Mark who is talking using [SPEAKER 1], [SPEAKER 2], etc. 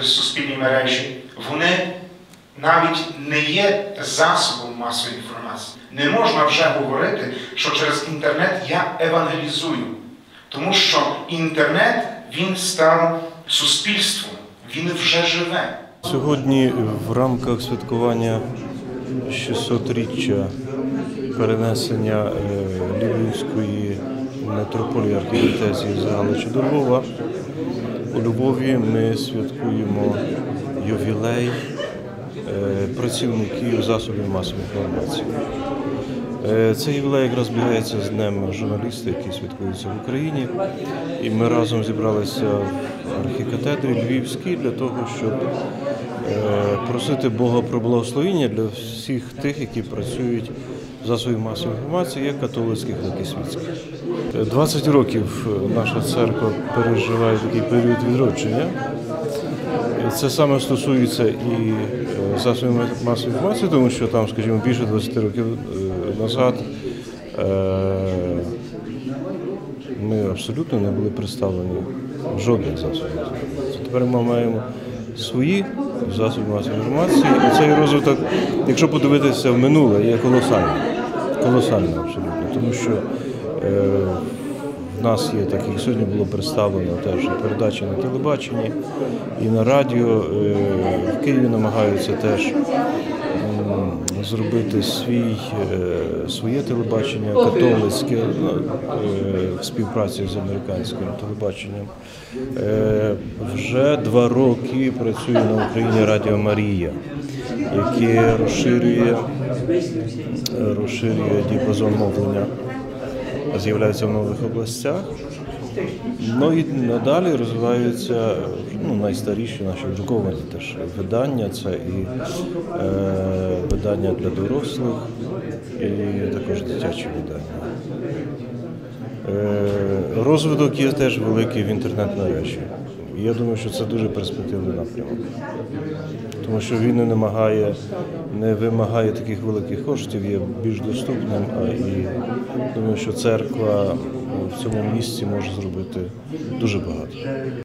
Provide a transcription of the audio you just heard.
[SPEAKER 1] суспільні мережі, вони навіть не є засобом масової інформації. Не можна вже говорити, що через інтернет я евангелізую, тому що інтернет він став суспільством, він вже живе.
[SPEAKER 2] Сьогодні в рамках святкування 600-річчя перенесення е, Львівської митрополії архідієцезії з Галичі до Львова у Львові ми святкуємо ювілей е, працівників засобів масової інформації. Е, Цей ювілей якраз збігається з Днем журналіста, який святкується в Україні. І ми разом зібралися в архікатедрі Львівській для того, щоб е, просити Бога про благословіння для всіх тих, які працюють в засобі масової інформації, як католицьких, так і світських. Е, 20 років наша церква переживає такий період відродження. Це саме стосується і е, засобів масової інформації, тому що там, скажімо, більше 20 років е, назад е, ми абсолютно не були представлені в жодних інформації. Тепер ми маємо свої засоби масової інформації, і цей розвиток, якщо подивитися в минуле, є колосальний. Колосальний абсолютно, тому що е, в нас є так, як сьогодні було представлено теж передачі на телебаченні і на радіо. Е, В Києві намагаються теж зробити свій, е, своє телебачення католицьке в співпраці з американським телебаченням. Вже два роки працює на Україні Радіо Марія, яке розширює, розширює діапазон мовлення з'являються в нових областях. Ну і надалі розвиваються ну, найстаріші наші друковані теж видання. Це і е, видання для дорослих, і також дитячі видання. Е, розвиток є теж великий в інтернет-мережі. Я думаю, що це дуже перспективний напрямок. Тому що він не намагає, не вимагає таких великих коштів, є більш доступним, і думаю, що церква в цьому місці може зробити дуже багато.